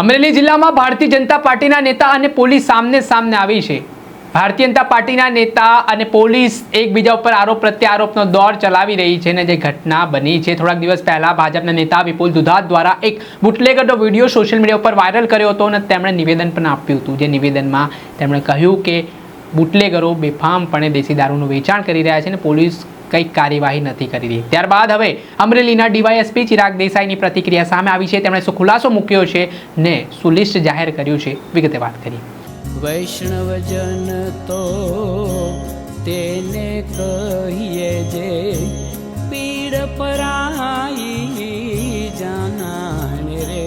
અમરેલી જિલ્લામાં ભારતીય જનતા પાર્ટીના નેતા અને પોલીસ સામને સામને આવી છે. ભારતીય જનતા પાર્ટીના નેતા અને પોલીસ એકબીજા ઉપર આરોપ પ્રત્યારોપનો દોર ચલાવી રહી છે અને જે ઘટના બની છે, થોડાક દિવસ પહેલાં ભાજપના નેતા વિપુલ દુધાત દ્વારા એક બુટલેગરનો વીડિયો સોશિયલ મીડિયા ઉપર વાયરલ કર્યો હતો અને તેમણે નિવેદન પણ આપ્યું હતું. જે નિવેદનમાં તેમણે કહ્યું કે બુટલેગરો બેફામપણે દેશી દારૂનું વેચાણ કરી રહ્યા છે અને પોલીસ કંઈક કાર્યવાહી નથી કરી રહી. ત્યારબાદ હવે અમરેલીના ડીવાયએસપી ચિરાગ દેસાઈની પ્રતિક્રિયા સામે આવી છે. તેમણે શું ખુલાસો મૂક્યો છે ને શું લિસ્ટ જાહેર કર્યું છે વિગતે વાત કરી વૈષ્ણવજન તો તેને કહીએ જે પીડ પરાઈ જાનાને રે.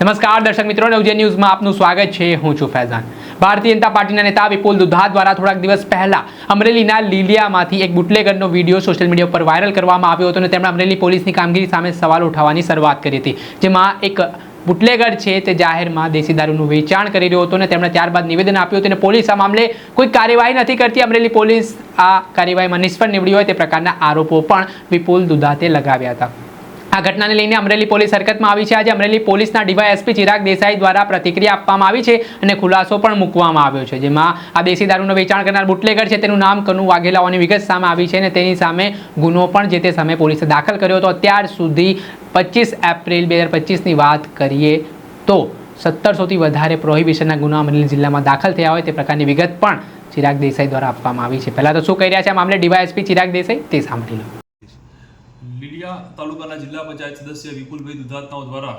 નમસ્કાર દર્શક મિત્રો. નવજે ન્યૂઝમાં આપનું સ્વાગત છે. હું છું ફૈઝાન. ભારતીય જનતા પાર્ટીના નેતા વિપુલ દુધા દ્વારા થોડાક દિવસ પહેલા અમરેલીના લીલિયામાંથી એક બુટલેગરનો વીડિયો સોશિયલ મીડિયા પર વાયરલ કરવામાં આવ્યો હતો અને તેમણે અમરેલી પોલીસની કામગીરી સામે સવાલ ઉઠાવવાની શરૂઆત કરી હતી. જેમાં એક બુટલેગર છે તે જાહેરમાં દેશી દારૂનું વેચાણ કરી રહ્યો હતો અને તેમણે ત્યારબાદ નિવેદન આપ્યું હતું અને પોલીસ આ મામલે કોઈ કાર્યવાહી નથી કરતી. અમરેલી પોલીસ આ કાર્યવાહીમાં નિષ્ફળ નીવડી હોય તે પ્રકારના આરોપો પણ વિપુલ દુધાતે લગાવ્યા હતા. આ ઘટનાને લઈને અમરેલી પોલીસ હરકતમાં આવી છે. આજે અમરેલી પોલીસના ડીવાયએસપી ચિરાગ દેસાઈ દ્વારા પ્રતિક્રિયા આપવામાં આવી છે અને ખુલાસો પણ મૂકવામાં આવ્યો છે. જેમાં આ દેશી દારૂનું વેચાણ કરનાર બુટલેગર છે. તેનું નામ કનુ વાઘેલા હોવાની વિગત સામે આવી છે અને તેની સામે ગુનો પણ જે તે સમયે પોલીસે દાખલ કર્યો હતો. અત્યાર સુધી પચીસ એપ્રિલ બે હજાર પચીસની વાત કરીએ તો સત્તરસોથી વધારે પ્રોહિબિશનના ગુના અમરેલી જિલ્લામાં દાખલ થયા હોય તે પ્રકારની વિગત પણ ચિરાગ દેસાઈ દ્વારા આપવામાં આવી છે. પહેલાં તો શું કહી રહ્યા છે આ મામલે ડીવાયએસપી ચિરાગ દેસાઈ તે સાંભળી લો. લીલિયા તાલુકાના જિલ્લા પંચાયત સદસ્ય વિપુલભાઈ દુધાતનાઓ દ્વારા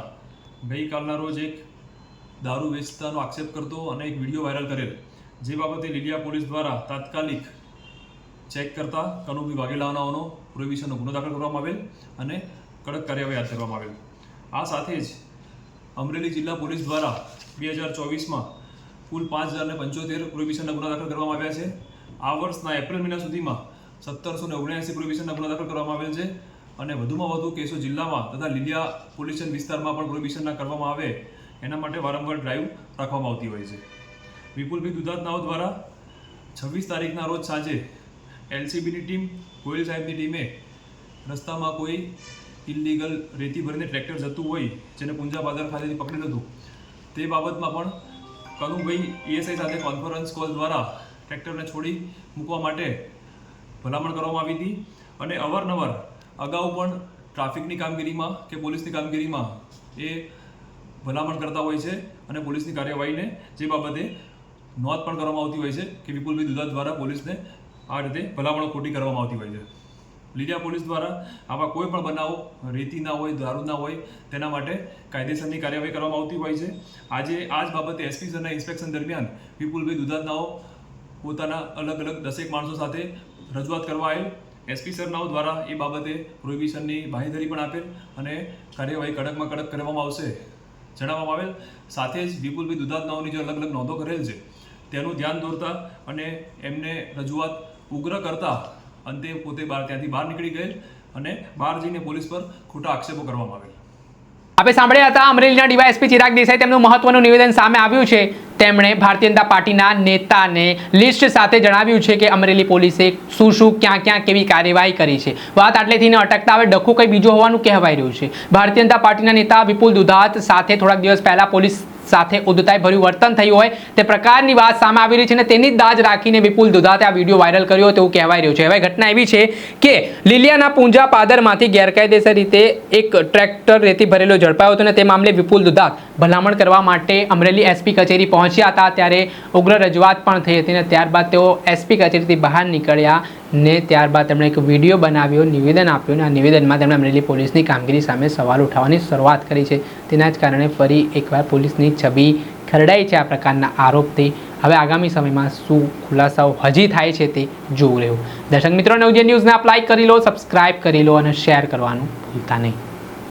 ગઈકાલના રોજ એક દારૂ વેચતાનો આક્ષેપ કરતો અને એક વીડિયો વાયરલ કરેલ. જે બાબતે લીલિયા પોલીસ દ્વારા તાત્કાલિક ચેક કરતા કનુભાઈ વાઘેલાનાઓનો પ્રોહિબિશનનો ગુનો દાખલ કરવામાં આવેલ અને કડક કાર્યવાહી હાથ ધરવામાં આવેલ. આ સાથે જ અમરેલી જિલ્લા પોલીસ દ્વારા બે હજાર ચોવીસમાં કુલ પાંચ હજાર ને પંચોતેર પ્રોહિબિશનના ગુના દાખલ કરવામાં આવ્યા છે. આ વર્ષના એપ્રિલ મહિના સુધીમાં સત્તરસો ને ઓગણ્યાસી પ્રોહિબિશનના ગુના દાખલ કરવામાં આવેલ છે. અને વધુમાં વધુ કેસો જિલ્લામાં તથા લીલિયા પોલ્યુશન વિસ્તારમાં પણ પ્રોહિબિશનના કરવામાં આવે, એના માટે વારંવાર ડ્રાઈવ રાખવામાં આવતી હોય છે. વિપુલભાઈ દુધાતનાઓ દ્વારા છવ્વીસ તારીખના રોજ સાંજે એલસીબીની ટીમ, ગોયલ સાહેબની ટીમે રસ્તામાં કોઈ ઇલીગલ રેતી ભરીને ટ્રેક્ટર જતું હોય, જેને પુંજા બાદર ખાતેથી પકડેલું હતું, તે બાબતમાં પણ કનુભાઈ ઈએસઆઈ સાથે કોન્ફરન્સ કોલ દ્વારા ટ્રેક્ટરને છોડી મૂકવા માટે ભલામણ કરવામાં આવી હતી અને અવારનવાર અગાઉ પણ ટ્રાફિકની કામગીરીમાં કે પોલીસની કામગીરીમાં એ ભલામણ કરતા હોય છે અને પોલીસની કાર્યવાહીને જે બાબતે નોંધ પણ કરવામાં આવતી હોય છે કે વિપુલભાઈ દુધા દ્વારા પોલીસને આ રીતે ભલામણો ખોટી કરવામાં આવતી હોય છે. લીડિયા પોલીસ દ્વારા આવા કોઈ પણ બનાવો રેતી ના હોય, દારૂ ના હોય, તેના માટે કાયદેસરની કાર્યવાહી કરવામાં આવતી હોય છે. આજે આ જ બાબતે એસપી સરના ઇન્સ્પેક્શન દરમિયાન વિપુલભાઈ દુધાતનાઓ પોતાના અલગ અલગ દસેક માણસો સાથે રજૂઆત કરવા આવેલ એસપી સરનાઓ દ્વારા એ બાબતે પ્રોહિબિશનની બાંહેધરી પણ આપેલ અને કાર્યવાહી કડકમાં કડક કરવામાં આવશે જણાવવામાં આવેલ. સાથે જ વિપુલભાઈ દુધાતનાઓની જે અલગ અલગ નોંધો કરેલ છે, તેનું ધ્યાન દોરતા અને એમને રજૂઆત ઉગ્ર કરતા અંતે પોતે બહાર ત્યાંથી બહાર નીકળી ગયેલ અને બહાર જઈને પોલીસ પર ખોટા આક્ષેપો કરવામાં આવેલ. આપણે સાંભળ્યા હતા, અમરેલીના ડીવાયએસપી ચિરાગ દેસાઈ તેમનું મહત્વનું નિવેદન સામે આવ્યું છે. તેમણે ભારતીય જનતા પાર્ટીના નેતાને લિસ્ટ સાથે જણાવ્યું છે કે અમરેલી પોલીસે શું શું, ક્યાં ક્યાં કેવી કાર્યવાહી કરી છે. વાત આટલેથી અટકતા હવે ડખું કંઈ બીજું હોવાનું કહેવાઈ રહ્યું છે. ભારતીય જનતા પાર્ટીના નેતા વિપુલ દુધાત સાથે થોડાક દિવસ પહેલા પોલીસ સાથે ઉદ્ધતાઈ ભર્યું વર્તન થયું હોય તે પ્રકારની વાત સામે આવી રહી છે અને તેની જ દાજ રાખીને વિપુલ દુધાતે આ વીડિયો વાયરલ કર્યો તેવું કહેવાય રહ્યું છે. હવે ઘટના એવી છે કે લીલિયાના પૂંજા પાદરમાંથી ગેરકાયદેસર રીતે એક ટ્રેક્ટર રેતી ભરેલો ઝડપાયો હતો અને તે મામલે વિપુલ દુધાત ભલામણ કરવા માટે અમરેલી એસપી કચેરી પહોંચ્યા હતા ત્યારે ઉગ્ર રજૂઆત પણ થઈ હતી અને ત્યારબાદ તેઓ એસપી કચેરીથી બહાર નીકળ્યા ને ત્યારબાદ તેમણે એક વીડિયો બનાવ્યો, નિવેદન આપ્યું અને આ નિવેદનમાં તેમણે અમરેલી પોલીસની કામગીરી સામે સવાલ ઉઠાવવાની શરૂઆત કરી છે. તેના જ કારણે ફરી એકવાર પોલીસની છબી ખરડાઈ છે આ પ્રકારના આરોપથી. હવે આગામી સમયમાં શું ખુલાસાઓ હજી થાય છે તે જોવું રહ્યું. દર્શક મિત્રો નવજે ન્યૂઝને આપ લાઇક કરી લો સબસ્ક્રાઇબ કરી લો અને શેર કરવાનું ભૂલતા નહીં.